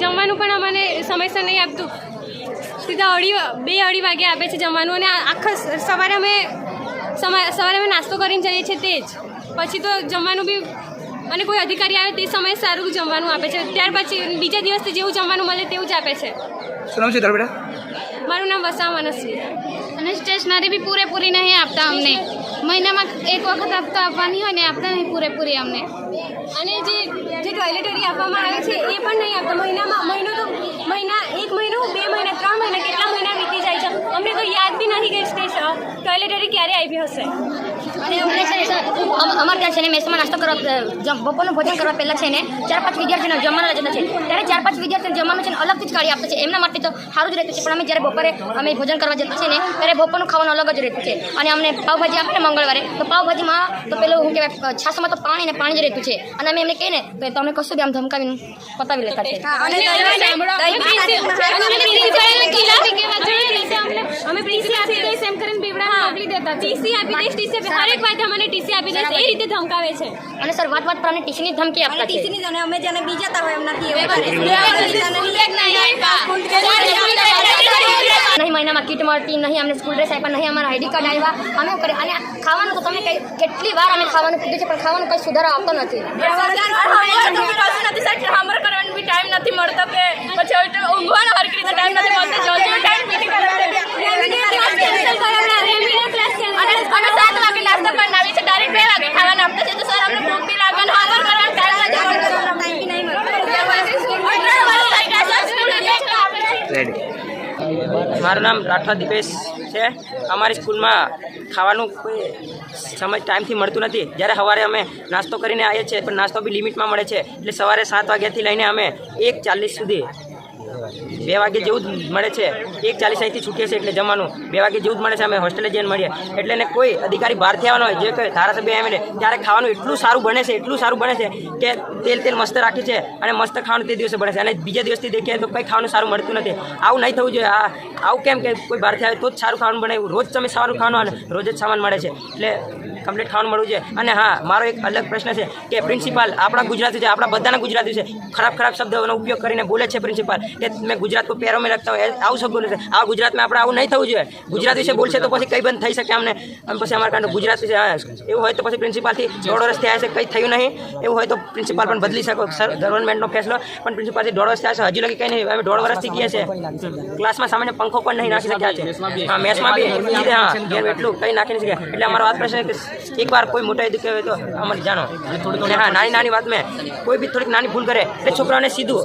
જમવાનું પણ અમને સમયસર નહીં આપતું. સીધા અઢી બે અઢી વાગે આપે છે જમવાનું અને આખા સવારે અમે સમા- સવારે અમે નાસ્તો કરીને જઈએ છીએ તે જ. પછી તો જમવાનું બી અને કોઈ અધિકારી આવે તે સમયે સારું જમવાનું આપે છે. ત્યાર પછી બીજા દિવસથી જેવું જમવાનું મળે તેવું જ આપે છે. શું નામ છે તારું બેટા? મારું નામ વસા મનસ્વી અને સ્ટેશનરી બી પૂરેપૂરી નહીં આપતા અમને. મહિનામાં એક વખત આપતા આપવાની હોય ને આપતા નહીં પૂરેપૂરી અમને. અને જે જે ટોયલેટરી આપવામાં આવે છે એ પણ નહીં આપતા. મહિનામાં મહિનો તો મહિના એક મહિનો બે મહિના ત્રણ મહિના કેટલા મહિના વીતી જાય છે. અમને તો યાદ બી નથી કે ટોયલેટરી ક્યારે આવી હશે. અને અમને ત્યાં છે ને મેસમાં નાસ્તો કરવા બપોરનું ભોજન કરવા પહેલાં છે ને ચાર પાંચ વિદ્યાર્થીઓને જમવાના રહેતા છે. ત્યારે ચાર પાંચ વિદ્યાર્થીઓને જમવાનું છે ને અલગથી જ કાઢી આપતા છે. એમના માટે તો સારું જ રહેતું છે. પણ અમે જ્યારે બપોરે અમે ભોજન કરવા જતા છે ને ત્યારે બપોરનું ખાવાનું અલગ જ રહેતું છે. અને અમને પાવભાજી આપે ને મંગળવારે તો પાવભાજીમાં તો પેલું શું કહેવાય છાસમાં તો પાણી ને પાણી જ રહેતું છે. અને અમે એમને કહીએ ને તો તમે કશું બી આમ ધમકાવીને પતાવી લેતા છે અમે ટીસી આપી દઈશ એમ કરીને ટીસી આપી દઈશ ટીસી હરેક વાત ટીસી આપી દઈશ. એ રીતે ધમકાવે છે. અને સર વાત વાત પર અમને ટીસીની ધમકી આપતા છે. અમે જેને બીજાતા હોય એમનાથી નહીં મહિનામાં કીટ મળતી નહીં. અમને સ્કૂલ ડ્રેસ આપ્યા નહીં. અમારા આઈડી કાર્ડ આવ્યા અમે શું અને ખાવાનું તો તમે કેટલી વાર અમે ખાવાનું કીધું છે પણ ખાવાનું કઈ સુધારો આવતો નથી. અમારે કરવાનો બી ટાઈમ નથી મળતો કે પછી ઊંઘવાનો હરખી રીતે ટાઈમ નથી મળતો જલ્દી ટાઈમ મીટિંગ અને અમે સાત વાગે નાસ્તો પણ આવીએ છીએ ડાયરેક્ટ બે વાગે ખાવાનું આપતા છે તો સર અમને ભૂખ બી લાગે અને હોમવર્ક કરવાનો ટાઈમ નથી મળતો રેડી મારું નામ રાઠવા દીપેશ છે. અમારી સ્કૂલમાં ખાવાનું કોઈ સમય ટાઈમથી મળતું નથી. જ્યારે સવારે અમે નાસ્તો કરીને આવીએ છીએ, પણ નાસ્તો બી લિમિટમાં મળે છે. એટલે સવારે સાત વાગ્યાથી લઈને અમે એક ચાલીસ સુધી બે વાગે જેવું જ મળે છે. એક ચાલીસ અહીંથી છૂટીએ છીએ એટલે જમવાનું. બે વાગે જેવું જ મળે છે, અમે હોસ્ટેલે જઈને મળીએ. એટલે એને કોઈ અધિકારી બહારથી આવવાનો હોય, જે કોઈ ધારાસભ્ય આવીને ત્યારે ખાવાનું એટલું સારું બને છે, એટલું સારું બને છે કે તેલ તેલ મસ્ત રાખી છે અને મસ્ત ખાવાનું તે દિવસે બને છે. અને બીજા દિવસથી દેખીએ તો કંઈ ખાવાનું સારું મળતું નથી. આવું નહીં થવું જોઈએ. આ, આવું કેમ કે કોઈ બહારથી આવે તો જ સારું ખાવાનું બને રોજ તમે સારું ખાવાનું આવે રોજ જ સામાન મળે છે. એટલે કમ્પ્લીટ ખાવાનું મળવું છે. અને હા, મારો એક અલગ પ્રશ્ન છે કે પ્રિન્સિપાલ, આપણા ગુજરાતી છે, આપણા બધાના ગુજરાતી છે. ખરાબ ખરાબ શબ્દોનો ઉપયોગ કરીને બોલે છે પ્રિન્સિપાલ કે મેં ગુજરાત પર પેરો મેં રખતા હોય આવું શબ્દ બોલે છે આ ગુજરાતમાં આપણે આવું નહીં થવું જોઈએ. ગુજરાત વિશે બોલશે તો પછી કંઈ બંધ થઈ શકે અમને અને પછી અમારા કાંઠે ગુજરાત વિશે એવું હોય તો પછી પ્રિન્સિપાલથી દોઢ વર્ષ થયા છે, કંઈ થયું નહીં. એવું હોય તો પ્રિન્સિપાલ પણ બદલી શકો. સર ગવર્મેન્ટનો ફેસલો. પણ પ્રિન્સિપાલથી દોઢ વર્ષ થયા છે, હજુ લગી કંઈ નહીં. અમે દોઢ વર્ષથી ગયા છે. ક્લાસમાં સામાન્ય પંખો પણ નહીં નાખી શક્યા છે. હા, મેથ્સમાં બી. હા એટલું કંઈ નાખી નહીં શક્યા. એટલે અમારો વાત પ્રશ્ન એકવાર કોઈ મોટા એદુ હોય તો અમને જાણો. હા નાની નાની વાત મેં કોઈ બી થોડીક નાની ભૂલ કરે, એટલે છોકરાઓને સીધું